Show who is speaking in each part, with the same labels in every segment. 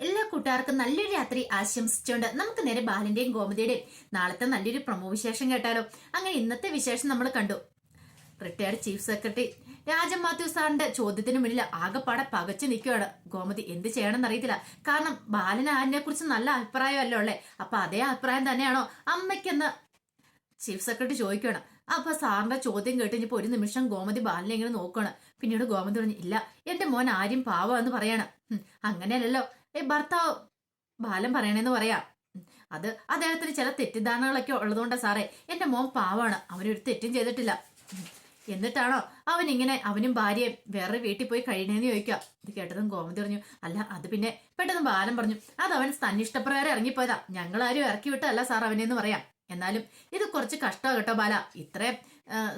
Speaker 1: എല്ലാ കൂട്ടുകാർക്കും നല്ലൊരു രാത്രി ആശംസിച്ചുകൊണ്ട് നമുക്ക് നേരെ ബാലിന്റെയും ഗോമതിയുടെയും നാളത്തെ നല്ലൊരു പ്രമോ വിശേഷം കേട്ടാലോ? അങ്ങനെ ഇന്നത്തെ വിശേഷം നമ്മൾ കണ്ടു. Retired chief secretary Rajan Mathew സാറിന്റെ ചോദ്യത്തിന് മുന്നിൽ ആകെപ്പാടെ പകച്ചു നിൽക്കുകയാണ്. ഗോമതി എന്ത് ചെയ്യണമെന്ന് അറിയത്തില്ല. കാരണം ബാലന് ആരിനെ കുറിച്ച് നല്ല അഭിപ്രായമല്ലോ അല്ലേ അപ്പൊ അതേ അഭിപ്രായം തന്നെയാണോ അമ്മയ്ക്കെന്ന് ചീഫ് സെക്രട്ടറി ചോദിക്കുകയാണ്. അപ്പൊ സാറിന്റെ ചോദ്യം കേട്ട് ഒരു നിമിഷം ഗോമതി ബാലിനെ ഇങ്ങനെ നോക്കുകയാണ്. പിന്നീട് ഗോമതി പറഞ്ഞു ഇല്ല എന്റെ മോൻ ആര്യം പാവം എന്ന് പറയണം. "ഹും, അങ്ങനെയല്ലല്ലോ. ഏ ഭർത്താവ് ബാലൻ പറയണേന്ന് പറയാം. അത് അദ്ദേഹത്തിന് ചില തെറ്റിദ്ധാരണകളൊക്കെ ഉള്ളതുകൊണ്ടാ സാറേ. എന്റെ മോൻ പാവാണ്. അവനൊരു തെറ്റും ചെയ്തിട്ടില്ല. എന്നിട്ടാണോ അവൻ ഇങ്ങനെ അവനും ഭാര്യയും വേറെ വീട്ടിൽ പോയി കഴിയണേന്ന് ചോദിക്കാം. ഇത് കേട്ടതും ഗോമതി പറഞ്ഞു അല്ല അത് പിന്നെ പെട്ടെന്ന് ബാലൻ പറഞ്ഞു അത് അവൻ തന്നിഷ്ടപ്രകാരം ഇറങ്ങിപ്പോയതാ. ഞങ്ങൾ ആരും ഇറക്കി വിട്ടല്ല സാർ അവനെന്ന് പറയാം. എന്നാലും ഇത് കുറച്ച് കഷ്ടമാണ് കേട്ടോ ബാല. ഇത്രയും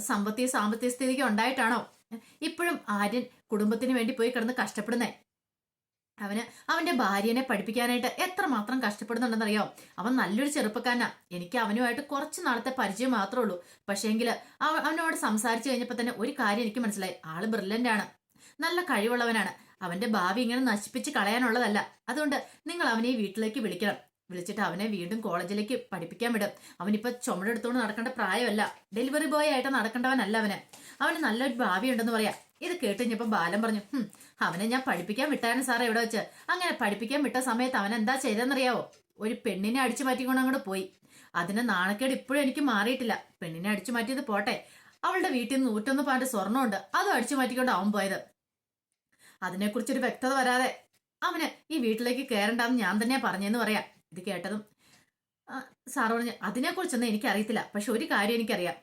Speaker 1: സമ്പത്തി സാമ്പത്തിക സ്ഥിതിക്ക് ഉണ്ടായിട്ടാണോ? ഇപ്പോഴും ആര്യൻ കുടുംബത്തിന് വേണ്ടി പോയി കിടന്ന് കഷ്ടപ്പെടുന്നേ. അവന് അവന്റെ ഭാര്യനെ പഠിപ്പിക്കാനായിട്ട് എത്രമാത്രം കഷ്ടപ്പെടുന്നുണ്ടെന്നറിയോ അവൻ നല്ലൊരു ചെറുപ്പക്കാരനാ. എനിക്ക് അവനുമായിട്ട് കുറച്ച് നാളത്തെ പരിചയം മാത്രമേ ഉള്ളൂ. പക്ഷേങ്കിൽ അവ അവനോട് സംസാരിച്ചു കഴിഞ്ഞപ്പോൾ തന്നെ ഒരു കാര്യം എനിക്ക് മനസ്സിലായി. ആൾ ബ്രില്യന്റ് ആണ് നല്ല കഴിവുള്ളവനാണ്. അവന്റെ ഭാവി ഇങ്ങനെ നശിപ്പിച്ച് കളയാനുള്ളതല്ല. അതുകൊണ്ട് നിങ്ങൾ അവനെ വീട്ടിലേക്ക് വിളിക്കണം. വിളിച്ചിട്ട് അവനെ വീണ്ടും കോളേജിലേക്ക് പഠിപ്പിക്കാൻ വിടും. അവനിപ്പോ ചുമടെടുത്തോണ്ട് നടക്കേണ്ട പ്രായമല്ല. ഡെലിവറി ബോയ് ആയിട്ട് നടക്കേണ്ടവനല്ല അവന്. അവന് നല്ലൊരു ഭാവി ഉണ്ടെന്ന് പറയാം. ഇത് കേട്ട് കഴിഞ്ഞപ്പോ ബാലൻ പറഞ്ഞു "ഹും, അവനെ ഞാൻ പഠിപ്പിക്കാൻ വിട്ടാനും സാറേ ഇവിടെ വെച്ച്. അങ്ങനെ പഠിപ്പിക്കാൻ വിട്ട സമയത്ത് അവൻ എന്താ ചെയ്തെന്നറിയാവോ ഒരു പെണ്ണിനെ അടിച്ചു മാറ്റിക്കൊണ്ട് അങ്ങോട്ട് പോയി. അതിന് നാണക്കേട് ഇപ്പോഴും എനിക്ക് മാറിയിട്ടില്ല. പെണ്ണിനെ അടിച്ചു മാറ്റിയത് പോട്ടെ. അവളുടെ വീട്ടിൽ നിന്ന് നൂറ്റൊന്ന് പാന്റെ സ്വർണമുണ്ട്. അതും അടിച്ചു മാറ്റിക്കൊണ്ട് അവൻ പോയത്. അതിനെക്കുറിച്ചൊരു വ്യക്തത വരാതെ അവന് ഈ വീട്ടിലേക്ക് കയറണ്ടെന്ന് ഞാൻ തന്നെയാ പറഞ്ഞെന്ന് പറയാം. ഇത് കേട്ടതും സാറ് പറഞ്ഞു അതിനെക്കുറിച്ചൊന്നും എനിക്കറിയത്തില്ല. പക്ഷെ ഒരു കാര്യം എനിക്കറിയാം.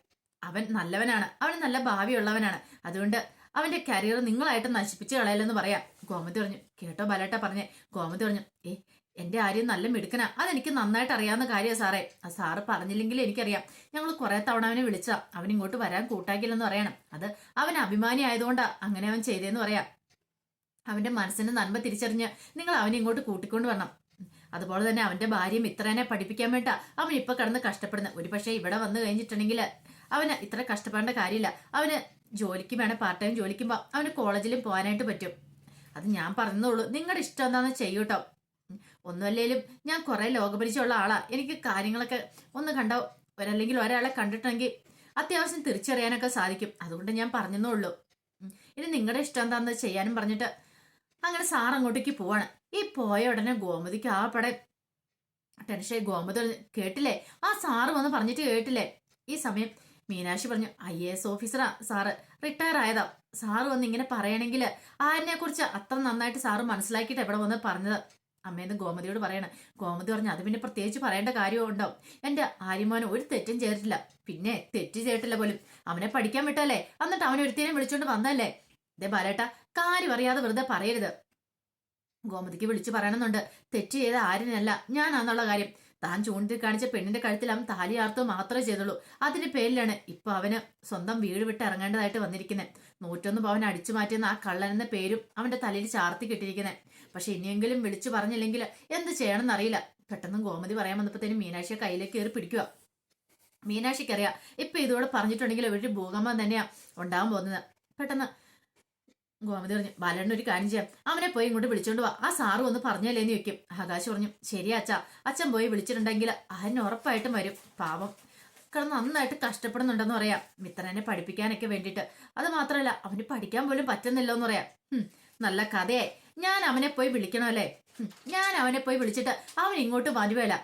Speaker 1: അവൻ നല്ലവനാണ്. അവൻ നല്ല ഭാവിയുള്ളവനാണ്. അതുകൊണ്ട് അവന്റെ കരിയർ നിങ്ങളായിട്ട് നശിപ്പിച്ച് കളയല്ലെന്ന് പറയാം. ഗോമതി പറഞ്ഞു കേട്ടോ ബാലേട്ട പറഞ്ഞേ. ഗോമതി പറഞ്ഞു ഏ എന്റെ ആര്യം നല്ല മിടുക്കനാ. അതെനിക്ക് നന്നായിട്ട് അറിയാവുന്ന കാര്യമാണ് സാറേ. ആ സാറ് പറഞ്ഞില്ലെങ്കിൽ എനിക്കറിയാം. ഞങ്ങൾ കുറെ തവണ അവനെ വിളിച്ചാ അവൻ ഇങ്ങോട്ട് വരാൻ കൂട്ടാക്കില്ലെന്ന് പറയണം. അത് അവൻ അഭിമാനി ആയതുകൊണ്ടാ അങ്ങനെ അവൻ ചെയ്തേന്ന് പറയാം. അവന്റെ മനസ്സിന് നന്മ തിരിച്ചറിഞ്ഞ് നിങ്ങൾ അവനെ ഇങ്ങോട്ട് കൂട്ടിക്കൊണ്ട് വരണം. അതുപോലെ തന്നെ അവന്റെ ഭാര്യയും ഇത്രേനെ പഠിപ്പിക്കാൻ വേണ്ട. അവൻ ഇപ്പൊ കിടന്ന് കഷ്ടപ്പെടുന്നത് ഒരു പക്ഷേ ഇവിടെ വന്നു കഴിഞ്ഞിട്ടുണ്ടെങ്കിൽ അവന് ഇത്ര കഷ്ടപ്പെടേണ്ട കാര്യമില്ല. അവന് ജോലിക്ക് വേണം പാർട്ട് ടൈം ജോലിക്ക് അവന് കോളേജിലും പോകാനായിട്ട് പറ്റും. അത് ഞാൻ പറഞ്ഞോളൂ നിങ്ങളുടെ ഇഷ്ടം എന്താണെന്ന് ചെയ്യൂട്ടോ ഒന്നുമല്ലേലും ഞാൻ കുറെ ലോകപരിചയമുള്ള ആളാ. എനിക്ക് കാര്യങ്ങളൊക്കെ ഒന്ന് കണ്ട ഒരല്ലെങ്കിൽ ഒരാളെ കണ്ടിട്ടുണ്ടെങ്കിൽ അത്യാവശ്യം തിരിച്ചറിയാനൊക്കെ സാധിക്കും. അതുകൊണ്ട് ഞാൻ പറഞ്ഞെന്നേ ഉള്ളൂ ഇനി നിങ്ങളുടെ ഇഷ്ടം എന്താണെന്ന് ചെയ്യാനും പറഞ്ഞിട്ട് അങ്ങനെ സാർ അങ്ങോട്ടേക്ക് പോവാണ്. ഈ പോയ ഉടനെ ഗോമതിക്ക് ആ പടെ ടെൻഷൻ ഗോമതി കേട്ടില്ലേ? ആ സാറ് വന്ന് പറഞ്ഞിട്ട് കേട്ടില്ലേ? ഈ സമയം മീനാക്ഷി പറഞ്ഞു ഐ എ എസ് ഓഫീസറാ സാറ്. റിട്ടയർ ആയതാ സാറ് വന്ന് ഇങ്ങനെ പറയണമെങ്കിൽ ആരിനെ കുറിച്ച് അത്ര നന്നായിട്ട് സാറ് മനസ്സിലാക്കിയിട്ട് എവിടെ വന്ന് പറഞ്ഞത്? അമ്മേന്ന് ഗോമതിയോട് പറയണം ഗോമതി പറഞ്ഞു അത് പിന്നെ പ്രത്യേകിച്ച് പറയേണ്ട കാര്യമുണ്ടോ എന്റെ ആര്യമോനെ ഒരു തെറ്റും ചെയ്തിട്ടില്ല. പിന്നെ തെറ്റ് ചെയ്തിട്ടില്ല പോലും. അവനെ പഠിക്കാൻ വിട്ടല്ലേ? എന്നിട്ട് അവനെ ഒരുത്തേനും വിളിച്ചോണ്ട് വന്നല്ലേ? ഇതേ ബാലേട്ട കാര്യം അറിയാതെ വെറുതെ പറയരുത്. ഗോമതിക്ക് വിളിച്ചു പറയണമെന്നുണ്ട്. തെറ്റ് ചെയ്ത ആര്യനല്ല. ഞാനാന്നുള്ള കാര്യം. താൻ ചൂണ്ടി കാണിച്ച പെണ്ണിന്റെ കഴുത്തിൽ അവൻ താലി ആർത്തു മാത്രമേ ചെയ്തുള്ളൂ. അതിന്റെ പേരിലാണ് ഇപ്പൊ അവന് സ്വന്തം വീട് വിട്ട് ഇറങ്ങേണ്ടതായിട്ട് വന്നിരിക്കുന്നത് നൂറ്റൊന്ന് പവൻ അടിച്ചു മാറ്റിയെന്ന ആ കള്ളൻ എന്ന പേരും അവന്റെ തലയിൽ ചാർത്തി കിട്ടിയിരിക്കുന്നത് പക്ഷെ ഇനിയെങ്കിലും വിളിച്ചു പറഞ്ഞില്ലെങ്കിൽ എന്ത് ചെയ്യണമെന്ന് അറിയില്ല. പെട്ടെന്ന് ഗോമതി പറയാൻ വന്നപ്പോഴത്തേനും മീനാക്ഷിയെ കയ്യിലേക്ക് കയറി പിടിക്കുക. മീനാക്ഷിക്കറിയാം ഇപ്പൊ ഇതോടെ പറഞ്ഞിട്ടുണ്ടെങ്കിൽ ഒരു ഭൂകമ്പം തന്നെയാ ഉണ്ടാവാൻ പോകുന്നത്. പെട്ടെന്ന് ഗോമതി പറഞ്ഞു ബാലണ്ണ ഒരു കാര്യം ചെയ്യാം. അവനെ പോയി ഇങ്ങോട്ട് വിളിച്ചോണ്ട് വാ. ആ സാറ് ഒന്ന് പറഞ്ഞല്ലേന്ന് ചോദിക്കും. ആകാശ് പറഞ്ഞു ശരി അച്ഛ. അച്ഛൻ പോയി വിളിച്ചിട്ടുണ്ടെങ്കിൽ അതിന് ഉറപ്പായിട്ടും വരും. പാവം. കാരണം നന്നായിട്ട് കഷ്ടപ്പെടുന്നുണ്ടെന്ന് പറയാം. മിത്രനെ പഠിപ്പിക്കാനൊക്കെ വേണ്ടിയിട്ട്. അത് മാത്രമല്ല അവന് പഠിക്കാൻ പോലും പറ്റുന്നില്ല എന്ന് പറയാം നല്ല കഥയായി. ഞാൻ അവനെ പോയി വിളിക്കണമല്ലേ? ഞാൻ അവനെ പോയി വിളിച്ചിട്ട് അവൻ ഇങ്ങോട്ട് വരുവേല.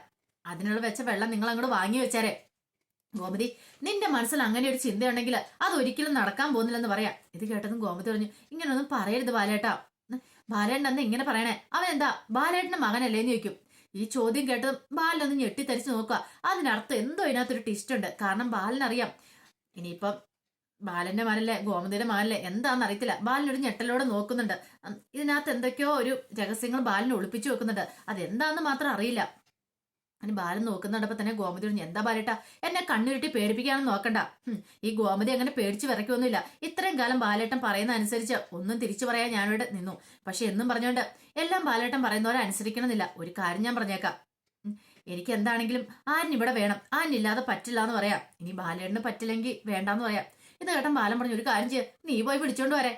Speaker 1: അതിനുള്ള വെച്ച വെള്ളം നിങ്ങൾ അങ്ങോട്ട് വാങ്ങി വെച്ചാരേ. ഗോമതി നിന്റെ മനസ്സിൽ അങ്ങനെ ഒരു ചിന്തയുണ്ടെങ്കിൽ അത് ഒരിക്കലും നടക്കാൻ പോകുന്നില്ലെന്ന് പറയാം. ഇത് കേട്ടതും ഗോമതി പറഞ്ഞു ഇങ്ങനൊന്നും പറയരുത് ബാലേട്ടാ. ബാലേട്ടൻ എന്താ ഇങ്ങനെ പറയണേ. അവൻ എന്താ ബാലേട്ടന്റെ മകനല്ലേ എന്ന് ചോദിക്കും. ഈ ചോദ്യം കേട്ടതും ബാലനൊന്ന് ഞെട്ടിത്തരിച്ച് നോക്കുക. അതിനർത്ഥം എന്തോ ഇതിനകത്തൊരു ടിസ്റ്റ് ഉണ്ട്. കാരണം ബാലനറിയാം ഇനിയിപ്പം ബാലന്റെ മകനല്ലേ ഗോമതിയുടെ മകനല്ലേ എന്താണെന്ന് അറിയത്തില്ല. ബാലനൊരു ഞെട്ടലോടെ നോക്കുന്നുണ്ട്. ഇതിനകത്ത് എന്തൊക്കെയോ ഒരു രഹസ്യങ്ങൾ ബാലനെ ഒളിപ്പിച്ചു വെക്കുന്നുണ്ട്. അതെന്താന്ന് മാത്രം അറിയില്ല. അതിന് ബാലൻ നോക്കുന്നുണ്ടപ്പോ തന്നെ ഗോമതി പറഞ്ഞു എന്താ ബാലേട്ടാ എന്നെ കണ്ണുരുട്ടി പേടിപ്പിക്കാനൊന്നും നോക്കണ്ട. ഈ ഗോമതി അങ്ങനെ പേടിച്ച് വിറയ്ക്കൊന്നുമില്ല ഇത്രയും കാലം ബാലേട്ടൻ പറയുന്ന അനുസരിച്ച് ഒന്നും തിരിച്ചു പറയാൻ ഞാനിവിടെ നിന്നു. പക്ഷെ എന്നും പറഞ്ഞോണ്ട് എല്ലാം ബാലേട്ടൻ പറയുന്നവരെ അനുസരിക്കണമെന്നില്ല. ഒരു കാര്യം ഞാൻ പറഞ്ഞേക്കാം. എനിക്ക് എന്താണെങ്കിലും ആരിന് ഇവിടെ വേണം. ആരിനില്ലാതെ പറ്റില്ല എന്ന് പറയാം. ഇനി ബാലേട്ടന് പറ്റില്ലെങ്കിൽ വേണ്ടാന്ന് പറയാം. ഇത് കേട്ടൻ ബാലൻ പറഞ്ഞു ഒരു കാര്യം ചെയ്യ. നീ പോയി പിടിച്ചോണ്ട് വരെ.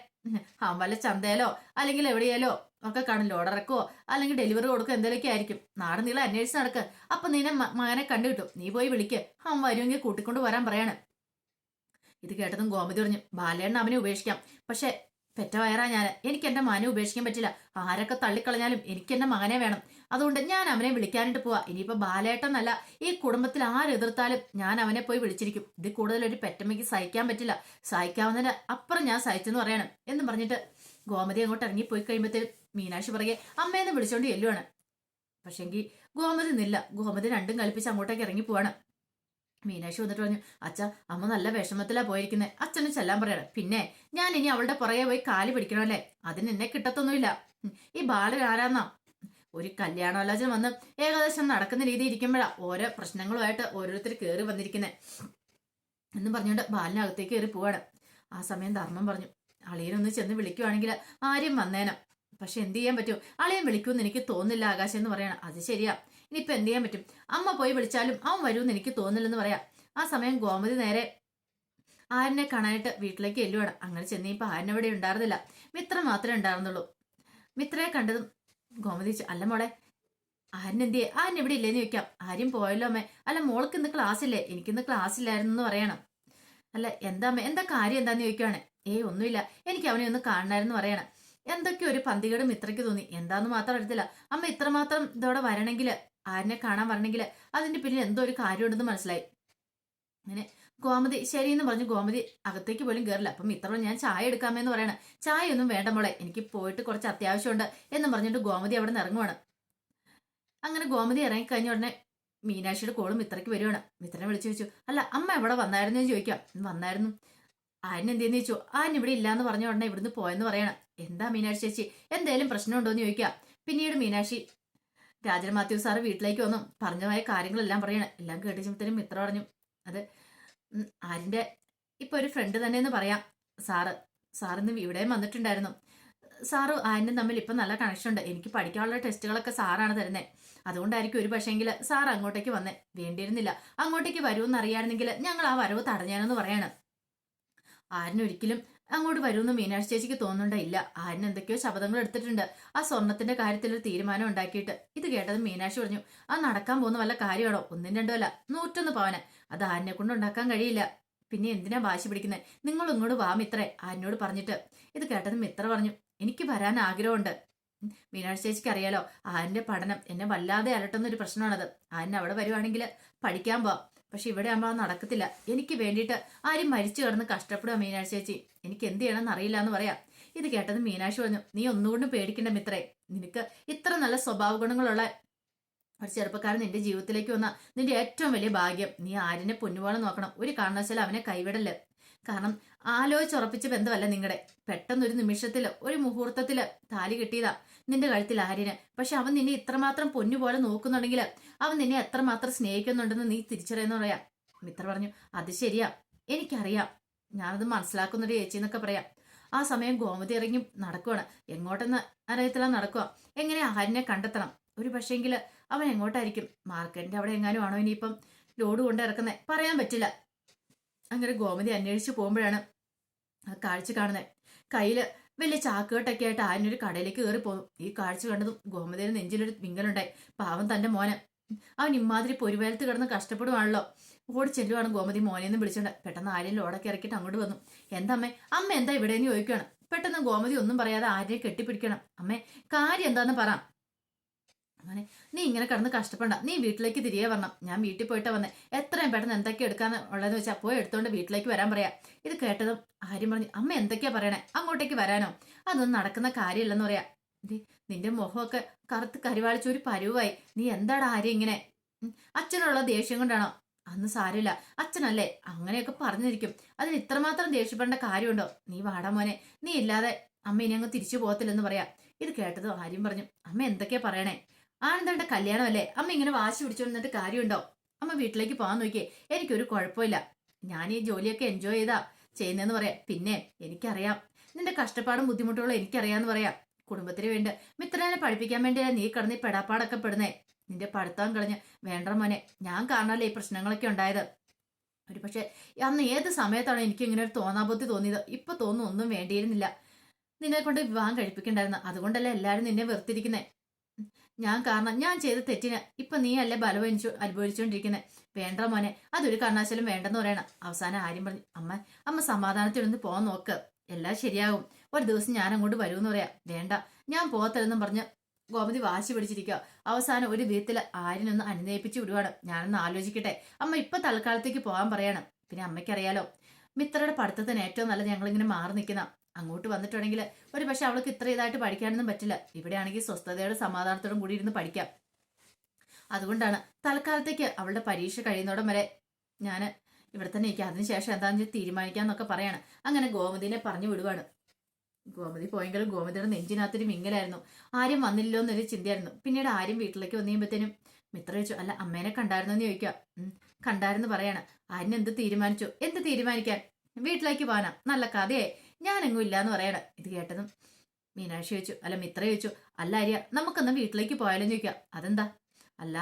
Speaker 1: അവൻ വല്ല ചന്തയിലോ അല്ലെങ്കിൽ എവിടെയാലോ ഒക്കെ കാണും. ലോഡ് ഇറക്കോ അല്ലെങ്കിൽ ഡെലിവറി കൊടുക്കോ? എന്തെങ്കിലുമൊക്കെ ആയിരിക്കും. നാട് നീളെ അന്വേഷിച്ച് നടക്ക്. അപ്പൊ നിന്നെ മകനെ കണ്ടു കിട്ടും. നീ പോയി വിളിക്ക്. അവൻ വരുമെങ്കിൽ കൂട്ടിക്കൊണ്ട് വരാൻ പറയാണ്. ഇത് കേട്ടതും ഗോമതി പറഞ്ഞു ബാലേണ്ണ അവനെ ഉപേക്ഷിക്കാം. പക്ഷെ പെറ്റ വയറാ ഞാൻ എനിക്ക് എന്റെ മകനെ ഉപേക്ഷിക്കാൻ പറ്റില്ല. ആരൊക്കെ തള്ളിക്കളഞ്ഞാലും എനിക്ക് എന്റെ മകനെ വേണം. അതുകൊണ്ട് ഞാൻ അവനെ വിളിക്കാനായിട്ട് പോവാ. ഇനിയിപ്പോ ബാലേട്ടനല്ല. ഈ കുടുംബത്തിൽ ആരെതിർത്താലും ഞാൻ അവനെ പോയി വിളിച്ചിരിക്കും. ഇത് കൂടുതൽ ഒരു പെറ്റമ്മയ്ക്ക് സഹിക്കാൻ പറ്റില്ല. സഹിക്കാവുന്നതിന് അപ്പുറം ഞാൻ സഹിച്ചെന്ന് പറയണം എന്ന് പറഞ്ഞിട്ട് ഗോമതി അങ്ങോട്ട് ഇറങ്ങിപ്പോയി കഴിയുമ്പോഴത്തേക്കും മീനാക്ഷി പറയെ അമ്മയെന്ന് വിളിച്ചോണ്ട് ചെല്ലുവാണ്. പക്ഷെങ്കിൽ ഗോമതി നില്ല. ഗോമതി രണ്ടും കൽപ്പിച്ച് അങ്ങോട്ടേക്ക് ഇറങ്ങി പോവാണ് മീനാക്ഷി വന്നിട്ട് പറഞ്ഞു അച്ഛ അമ്മ നല്ല വിഷമത്തിലാ പോയിരിക്കുന്നത് അച്ഛന് ചെല്ലാൻ പറയണം. പിന്നെ ഞാൻ ഇനി അവളുടെ പുറകെ പോയി കാലി പിടിക്കണമല്ലേ അതിന് എന്നെ കിട്ടത്തൊന്നുമില്ല. ഈ ബാലൻ ആരാന്നാ? ഒരു കല്യാണാലോചന വന്ന് ഏകദേശം നടക്കുന്ന രീതി ഇരിക്കുമ്പോഴാ ഓരോ പ്രശ്നങ്ങളുമായിട്ട് ഓരോരുത്തർ കയറി വന്നിരിക്കുന്നത് എന്ന് പറഞ്ഞുകൊണ്ട് ബാലിനകത്തേക്ക് കയറി പോവാണ്. ആ സമയം ധർമ്മം പറഞ്ഞു അളിയനൊന്ന് ചെന്ന് വിളിക്കുവാണെങ്കിൽ ആരും വന്നേനം. പക്ഷെ എന്ത് ചെയ്യാൻ പറ്റും? അളിയൻ വിളിക്കുമെന്ന് എനിക്ക് തോന്നില്ല ആകാശം എന്ന് പറയണം. അത് ശരിയാ. ഇനിയിപ്പൊ എന്ത് ചെയ്യാൻ പറ്റും? അമ്മ പോയി വിളിച്ചാലും അവൻ വരുമെന്ന് എനിക്ക് തോന്നില്ലെന്ന് പറയാം. ആ സമയം ഗോമതി നേരെ ആരിനെ കാണാനായിട്ട് വീട്ടിലേക്ക് എല്ലുവാണ് അങ്ങനെ ചെന്നപ്പോ ആരിനെ ഇവിടെ ഉണ്ടായിരുന്നില്ല. മിത്ര മാത്രമേ ഉണ്ടായിരുന്നുള്ളൂ. മിത്രയെ കണ്ടതും ഗോമതി അല്ല മോളെ ആരിനെന്തിയെ ആരിന് ഇവിടെ ഇല്ലേന്ന് ചോദിക്കാം. ആരും പോയല്ലോ അമ്മേ. അല്ല മോൾക്ക് ഇന്ന് ക്ലാസ് ഇല്ലേ എനിക്കിന്ന് ക്ലാസ് ഇല്ലായിരുന്നു എന്ന് പറയണം. അല്ല എന്താ അമ്മ? എന്താ കാര്യം എന്താന്ന് ചോദിക്കുവാണ്? ഏയ് ഒന്നുമില്ല. എനിക്ക് അവനെ ഒന്ന് കാണണമായിരുന്നു പറയണം. എന്തൊക്കെ ഒരു പന്തികേട് ഇത്രയ്ക്ക് തോന്നി. എന്താന്ന് മാത്രം അറിയത്തില്ല. അമ്മ ഇത്രമാത്രം ഇതോടെ വരണമെങ്കിൽ ആരിനെ കാണാൻ വരണമെങ്കിൽ അതിന്റെ പിന്നിൽ എന്തോ ഒരു കാര്യമുണ്ടെന്ന് മനസ്സിലായി. അങ്ങനെ ഗോമതി എന്ന് പറഞ്ഞു ഗോമതി അകത്തേക്ക് പോലും കയറില്ല അപ്പം ഇത്ര ഞാൻ ചായ എടുക്കാമെന്ന് പറയണ. ചായ ഒന്നും വേണ്ട മോളെ. എനിക്ക് പോയിട്ട് കുറച്ച് അത്യാവശ്യമുണ്ട് എന്ന് പറഞ്ഞിട്ട് ഗോമതി അവിടെ നിന്ന് ഇറങ്ങുവാണ്. അങ്ങനെ ഗോമതി ഇറങ്ങിക്കഴിഞ്ഞ ഉടനെ മീനാക്ഷിയുടെ കോളും ഇത്രയ്ക്ക് വരുവാണ്. മിത്രനെ വിളിച്ചു ചോദിച്ചു അല്ല അമ്മ എവിടെ വന്നായിരുന്നു? ചോദിക്കാം. വന്നായിരുന്നു. ആര്യൻ എന്തെന്ന് ചോദിച്ചു? ആര്യൻ ഇവിടെ ഇല്ലാന്ന് പറഞ്ഞ ഉടനെ ഇവിടുന്ന് പോയെന്ന് പറയണം. എന്താ മീനാക്ഷി ചേച്ചി? എന്തേലും പ്രശ്നമുണ്ടോന്ന് ചോദിക്കാം. പിന്നീട് മീനാക്ഷി രാജൻ മാത്യു സാറ് വീട്ടിലേക്ക് വന്നു. പറഞ്ഞതായ കാര്യങ്ങളെല്ലാം പറയണം. എല്ലാം കേട്ടിച്ചപ്പോഴത്തേനും മിത്ര പറഞ്ഞു അത് ആരിന്റെ ഇപ്പൊ ഒരു ഫ്രണ്ട് തന്നെ എന്ന് പറയാം. സാറ് സാറിന്ന് ഇവിടെയും വന്നിട്ടുണ്ടായിരുന്നു. സാറ് ആനും തമ്മിൽ ഇപ്പൊ നല്ല കണക്ഷൻ ഉണ്ട്. എനിക്ക് പഠിക്കാനുള്ള ടെസ്റ്റുകളൊക്കെ സാറാണ് തരുന്നത് അതുകൊണ്ടായിരിക്കും ഒരു പക്ഷേങ്കിൽ സാർ അങ്ങോട്ടേക്ക് വന്നേ. വേണ്ടിയിരുന്നില്ല. അങ്ങോട്ടേക്ക് വരുമെന്ന് അറിയാമായിരുന്നെങ്കിൽ ഞങ്ങൾ ആ വരവ് തടഞ്ഞാനെന്ന് പറയാണ്. ആരിനൊരിക്കലും അങ്ങോട്ട് വരുമെന്ന് മീനാക്ഷി ചേച്ചിക്ക് തോന്നുന്നുണ്ടോ ഇല്ല. ആരിന് എന്തൊക്കെയോ ശബ്ദങ്ങൾ എടുത്തിട്ടുണ്ട്. ആ സ്വർണത്തിന്റെ കാര്യത്തിൽ ഒരു തീരുമാനം ഉണ്ടാക്കിയിട്ട് ഇത് കേട്ടത് മീനാക്ഷി പറഞ്ഞു ആ നടക്കാൻ പോകുന്ന വല്ല കാര്യമാണോ? ഒന്നും രണ്ടോ അല്ല നൂറ്റൊന്ന് പവന്. അത് ആരിനെ കൊണ്ട് ഉണ്ടാക്കാൻ കഴിയില്ല. പിന്നെ എന്തിനാ വാശി പിടിക്കുന്നത് നിങ്ങൾ ഇങ്ങോട്ട് വാ മിത്രേ ആരിനോട് പറഞ്ഞിട്ട്. ഇത് കേട്ടത് മിത്ര പറഞ്ഞു എനിക്ക് വരാൻ ആഗ്രഹമുണ്ട്. മീനാക്ഷി ചേച്ചിക്ക് അറിയാലോ ആരിന്റെ പഠനം എന്നെ വല്ലാതെ അലട്ടുന്ന ഒരു പ്രശ്നമാണത്. ആരിന് അവിടെ വരുവാണെങ്കിൽ പഠിക്കാൻ പോവാം. പക്ഷെ ഇവിടെ ആകുമ്പോൾ അത് നടക്കത്തില്ല. എനിക്ക് വേണ്ടിയിട്ട് ആരും മരിച്ചു കിടന്ന് കഷ്ടപ്പെടുക മീനാക്ഷി ചേച്ചി. എനിക്ക് എന്ത് ചെയ്യണമെന്ന് അറിയില്ല എന്ന് പറയാം. ഇത് കേട്ടത് മീനാക്ഷി പറഞ്ഞു നീ ഒന്നുകൊണ്ടും പേടിക്കേണ്ട മിത്രേ. നിനക്ക് ഇത്ര നല്ല സ്വഭാവ ഗുണങ്ങളുള്ള ഒരു ചെറുപ്പക്കാരൻ നിന്റെ ജീവിതത്തിലേക്ക് വന്ന നിന്റെ ഏറ്റവും വലിയ ഭാഗ്യം. നീ ആരിനെ പൊന്നുപോലെ നോക്കണം. ഒരു കാരണവശാലും അവനെ കൈവിടൽ കാരണം ആലോചിച്ചുറപ്പിച്ച ബന്ധമല്ല നിങ്ങളുടെ പെട്ടെന്നൊരു നിമിഷത്തിൽ ഒരു മുഹൂർത്തത്തിൽ താലി കിട്ടിയതാ നിന്റെ കഴുത്തിൽ ആര്യന്. പക്ഷെ അവൻ നിന്നെ ഇത്രമാത്രം പൊന്നുപോലെ നോക്കുന്നുണ്ടെങ്കിൽ അവൻ നിന്നെ എത്രമാത്രം സ്നേഹിക്കുന്നുണ്ടെന്ന് നീ തിരിച്ചറിയുന്ന പറയാം മിത്ര പറഞ്ഞു അത് ശരിയാ. എനിക്കറിയാം. ഞാനത് മനസ്സിലാക്കുന്നൊരു ചേച്ചി എന്നൊക്കെ പറയാം. ആ സമയം ഗോമതി ഇറങ്ങി നടക്കുവാണ്. എങ്ങോട്ടെന്ന് അറിയത്തില്ല നടക്കുക എങ്ങനെ ആരിനെ കണ്ടെത്തണം? ഒരു പക്ഷേങ്കിൽ അവൻ എങ്ങോട്ടായിരിക്കും? മാർക്കറ്റിന്റെ അവിടെ എങ്ങാനും ആണോ ഇനിയിപ്പം ലോഡ് കൊണ്ട് പറയാൻ പറ്റില്ല. അങ്ങനെ ഗോമതി അന്വേഷിച്ച് പോകുമ്പോഴാണ് ആ കാഴ്ച കാണുന്നത്. കയ്യിൽ വലിയ ചാക്കുകെട്ടൊക്കെ ആയിട്ട് ആരിനൊരു കടയിലേക്ക് കയറി പോകും. ഈ കാഴ്ച കണ്ടതും ഗോമതിയുടെ നെഞ്ചിലൊരു വിങ്ങലുണ്ടായി. പാവം തന്റെ മോനെ. അവൻ ഇമ്മാതിരി പൊരുവേലത്ത് കിടന്ന് കഷ്ടപ്പെടുവാണല്ലോ. ഓടി ചെല്ലുവാണ് ഗോമതി മോനെന്ന് വിളിച്ചോണ്ട്. പെട്ടെന്ന് ആര്യൻ ലോടൊക്കെ ഇറക്കിയിട്ട് അങ്ങോട്ട് വന്നു. എന്താ അമ്മേ അമ്മ എന്താ ഇവിടെ ചോദിക്കുകയാണ് പെട്ടെന്ന് ഗോമതി ഒന്നും പറയാതെ ആര്യനെ കെട്ടിപ്പിടിക്കണം. അമ്മേ കാര്യം എന്താന്ന് പറ. അങ്ങനെ നീ ഇങ്ങനെ കിടന്ന് കഷ്ടപ്പെടണ്ട. നീ വീട്ടിലേക്ക് തിരികെ വരണം. ഞാൻ വീട്ടിൽ പോയിട്ട് വന്നേ. എത്രയും പെട്ടെന്ന് എന്തൊക്കെ എടുക്കാന്ന് ഉള്ളതെന്ന് വെച്ചാൽ പോയി എടുത്തോണ്ട് വീട്ടിലേക്ക് വരാൻ പറയാം. ഇത് കേട്ടതും ആര്യം പറഞ്ഞു അമ്മ എന്തൊക്കെയാ പറയണേ? അങ്ങോട്ടേക്ക് വരാനോ? അതൊന്നും നടക്കുന്ന കാര്യമില്ലെന്ന് പറയാ. നിന്റെ മുഖമൊക്കെ കറുത്ത് കരിവാളിച്ച ഒരു പരുവായി. നീ എന്താടാ ആര്യം ഇങ്ങനെ? അച്ഛനുള്ള ദേഷ്യം കൊണ്ടാണോ? അന്ന് സാരമില്ല. അച്ഛനല്ലേ? അങ്ങനെയൊക്കെ പറഞ്ഞിരിക്കും. അതിന് ഇത്രമാത്രം ദേഷ്യപ്പെടേണ്ട കാര്യമുണ്ടോ? നീ വാടാ മോനെ. നീ ഇല്ലാതെ അമ്മ ഇനി അങ്ങ് തിരിച്ചു പോകത്തില്ലെന്ന് പറയാ. ഇത് കേട്ടത് ആര്യം പറഞ്ഞു അമ്മ എന്തൊക്കെയാ പറയണേ? ആനന്ദന്റെ കല്യാണമല്ലേ? അമ്മ ഇങ്ങനെ വാശി പിടിച്ചോണ്ടിട്ട് കാര്യമുണ്ടോ? അമ്മ വീട്ടിലേക്ക് പോകാൻ നോക്കിയേ. എനിക്കൊരു കുഴപ്പമില്ല. ഞാൻ ഈ ജോലിയൊക്കെ എൻജോയ് ചെയ്താ. ചെയ്യുന്നതെന്ന് പറയാം. പിന്നെ എനിക്കറിയാം. നിന്റെ കഷ്ടപ്പാടും ബുദ്ധിമുട്ടുകളും എനിക്കറിയാന്ന് പറയാം. കുടുംബത്തിന് വേണ്ടി. മിത്രനെ പഠിപ്പിക്കാൻ വേണ്ടിയാ നീ കിടന്ന് പെടാപ്പാടൊക്കെ പെടുന്നേ. നിന്റെ പഠിത്തം കളഞ്ഞ്. വേണ്ട മോനെ. ഞാൻ കാണാനല്ലേ ഈ പ്രശ്നങ്ങളൊക്കെ ഉണ്ടായത്? ഒരു പക്ഷെ അന്ന് ഏത് സമയത്താണ് എനിക്ക് ഇങ്ങനെ ഒരു തോന്നാബുദ്ധി തോന്നിയത്? ഇപ്പൊ തോന്നുന്നു ഒന്നും വേണ്ടിയിരുന്നില്ല. നിന്നെ കൊണ്ട് വിവാഹം കഴിപ്പിക്കണ്ടായിരുന്നു. അതുകൊണ്ടല്ലേ എല്ലാരും നിന്നെ വെറുത്തിരിക്കുന്നേ? ഞാൻ കാരണം ഞാൻ ചെയ്ത തെറ്റിന് ഇപ്പൊ നീ അല്ലേ ബലവനിച്ചു അനുഭവിച്ചുകൊണ്ടിരിക്കുന്നത് വേണ്ട മോനെ അതൊരു കാരണാശാലും വേണ്ടെന്ന് പറയണം. അവസാനം ആര്യം പറഞ്ഞു അമ്മ അമ്മ സമാധാനത്തിലൊന്ന് പോകാൻ നോക്ക്. എല്ലാം ശരിയാകും. ഒരു ദിവസം ഞാൻ അങ്ങോട്ട് വരുമെന്ന് പറയാം. വേണ്ട ഞാൻ പോകത്തില്ലെന്നും പറഞ്ഞ് ഗോമതി വാശി പിടിച്ചിരിക്കുക അവസാനം ഒരു വിധത്തിൽ ആര്യനൊന്ന് അനുനയിപ്പിച്ചു വിടുവാണ്. ഞാനൊന്ന് ആലോചിക്കട്ടെ. അമ്മ ഇപ്പൊ തൽക്കാലത്തേക്ക് പോകാൻ പറയണം. പിന്നെ അമ്മയ്ക്കറിയാലോ മിത്രയുടെ പഠിത്തത്തിന് ഏറ്റവും നല്ല ഞങ്ങളിങ്ങനെ മാറി നിൽക്കുന്ന. അങ്ങോട്ട് വന്നിട്ടുണ്ടെങ്കിൽ ഒരു പക്ഷെ അവൾക്ക് ഇത്ര ഇതായിട്ട് പഠിക്കാനൊന്നും പറ്റില്ല. ഇവിടെയാണെങ്കിൽ സ്വസ്ഥതയോടെ സമാധാനത്തോടും കൂടി ഇരുന്ന് പഠിക്കാം. അതുകൊണ്ടാണ് തൽക്കാലത്തേക്ക് അവളുടെ പരീക്ഷ കഴിയുന്നോടം വരെ ഞാൻ ഇവിടെ തന്നെ ഇരിക്കുക അതിനുശേഷം എന്താണെന്ന് വെച്ചാൽ തീരുമാനിക്കാന്നൊക്കെ പറയാണ്. അങ്ങനെ ഗോമതിനെ പറഞ്ഞു വിടുവാണ്. ഗോമതി പോയെങ്കിലും ഗോമതിയുടെ നെഞ്ചിനകത്തൊരു മിങ്ങലായിരുന്നു ആരും വന്നില്ലോ എന്നൊരു ചിന്തയായിരുന്നു. പിന്നീട് ആരും വീട്ടിലേക്ക് വന്നു കഴിയുമ്പോഴത്തേനും മിത്ര ചോദിച്ചു അല്ല അമ്മേനെ കണ്ടായിരുന്നു എന്ന് ചോദിക്കുക "ഉം, കണ്ടായിരുന്നു പറയാണ്. ആര്യൻ എന്ത് തീരുമാനിച്ചു? എന്ത് തീരുമാനിക്കാൻ? വീട്ടിലേക്ക് പോകാനാ. നല്ല കഥയായി. ഞാനെങ്ങും ഇല്ലാന്ന് പറയണേ. ഇത് കേട്ടതും മീനാക്ഷി ചോദിച്ചു അല്ല മിത്ര ചോദിച്ചു അല്ല ആര്യ നമുക്കൊന്ന് വീട്ടിലേക്ക് പോയാലും ചോദിക്കാം. അതെന്താ? അല്ല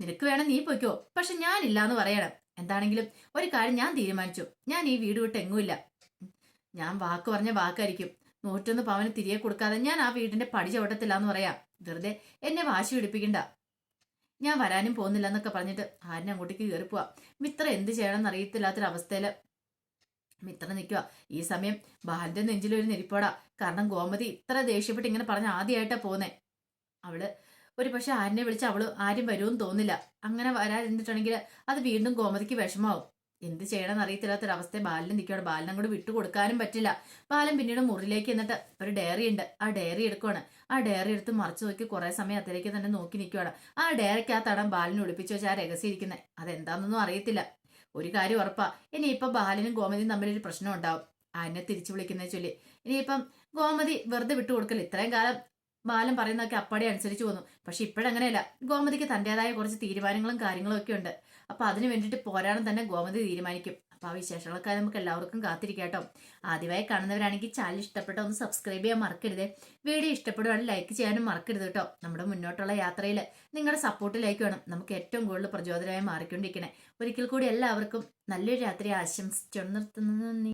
Speaker 1: നിനക്ക് വേണം നീ പൊയ്ക്കോ. പക്ഷെ ഞാനില്ലാന്ന് പറയണം. എന്താണെങ്കിലും ഒരു കാര്യം ഞാൻ തീരുമാനിച്ചു. ഞാൻ ഈ വീട് വിട്ട് എങ്ങുമില്ല ഞാൻ വാക്ക് പറഞ്ഞ വാക്കായിരിക്കും. നൂറ്റൊന്ന് പവന് തിരികെ കൊടുക്കാതെ ഞാൻ ആ വീടിന്റെ പടി ചവിട്ടത്തില്ല എന്ന് പറയാം. വെറുതെ എന്നെ വാശി പിടിപ്പിക്കണ്ട. ഞാൻ വരാനും പോകുന്നില്ല എന്നൊക്കെ പറഞ്ഞിട്ട് ആരനെ അങ്ങോട്ടേക്ക് കയറി പോവാ മിത്ര എന്ത് ചെയ്യണമെന്ന് അറിയത്തില്ലാത്തൊരവസ്ഥയിൽ മിത്ര നിൽക്കുക. ഈ സമയം ബാലന്റെ നെഞ്ചിലൊരു നെരിപ്പോടാ. കാരണം ഗോമതി ഇത്ര ദേഷ്യപ്പെട്ട് ഇങ്ങനെ പറഞ്ഞ ആദ്യമായിട്ടാ പോന്നേ അവൾ ഒരു പക്ഷെ ആരിനെ വിളിച്ച് അവൾ ആരും വരുമെന്ന് തോന്നില്ല അങ്ങനെ വരാതിരുന്നിട്ടുണ്ടെങ്കിൽ അത് വീണ്ടും ഗോമതിക്ക് വിഷമാവും. എന്ത് ചെയ്യണമെന്ന് അറിയത്തില്ലാത്തൊരവസ്ഥ ബാലിന് നിൽക്കുകയാണ്. ബാലിനെ അങ്ങോട്ട് വിട്ടു കൊടുക്കാനും പറ്റില്ല. ബാലൻ പിന്നീട് മുറിയിലേക്ക് എന്നിട്ട് ഒരു ഡയറി ഉണ്ട്. ആ ഡയറി എടുക്കുവാണ്. ആ ഡയറി എടുത്ത് മറച്ചു നോക്കി കുറെ സമയം അതിലേക്ക് തന്നെ നോക്കി നിൽക്കുവാണ് ആ ഡയറിക്കകത്താണ് ബാലിനെ ഒളിപ്പിച്ചു വെച്ച് ആ രഹസ്യം ഇരിക്കുന്നത്. അതെന്താണെന്നൊന്നും അറിയത്തില്ല. ഒരു കാര്യം ഉറപ്പാ ഇനിയിപ്പം ബാലനും ഗോമതിയും ഒരു പ്രശ്നം ഉണ്ടാവും. ആനെ തിരിച്ചു വിളിക്കുന്നത് ചൊല്ലി. ഇനിയിപ്പം ഗോമതി വെറുതെ വിട്ടു കൊടുക്കൽ. ഇത്രയും കാലം ബാലൻ പറയുന്നതൊക്കെ അപ്പാടെ അനുസരിച്ച് പോന്നു. പക്ഷെ ഇപ്പോഴങ്ങനെയല്ല. ഗോമതിക്ക് തന്റേതായ കുറച്ച് തീരുമാനങ്ങളും കാര്യങ്ങളും ഒക്കെ ഉണ്ട്. അപ്പൊ അതിനു വേണ്ടിയിട്ട് പോരാടം തന്നെ ഗോമതി തീരുമാനിക്കും. അപ്പൊ ആ വിശേഷങ്ങളൊക്കെ നമുക്ക് എല്ലാവർക്കും കാത്തിരിക്കാം കേട്ടോ. ആദ്യമായി കാണുന്നവരാണെങ്കിൽ ചാനൽ ഇഷ്ടപ്പെട്ട ഒന്ന് സബ്സ്ക്രൈബ് ചെയ്യാൻ മറക്കരുത്. വീഡിയോ ഇഷ്ടപ്പെടുവാണെങ്കിൽ ലൈക്ക് ചെയ്യാനും മറക്കരുത് കേട്ടോ. നമ്മുടെ മുന്നോട്ടുള്ള യാത്രയിൽ നിങ്ങളുടെ സപ്പോർട്ട് ലൈക്ക് വേണം. നമുക്ക് ഏറ്റവും കൂടുതൽ പ്രചോദനമായി മാറിക്കൊണ്ടിരിക്കണേ. ഒരിക്കൽ കൂടി എല്ലാവർക്കും നല്ലൊരു രാത്രി ആശംസിച്ചു നിർത്തുന്നു.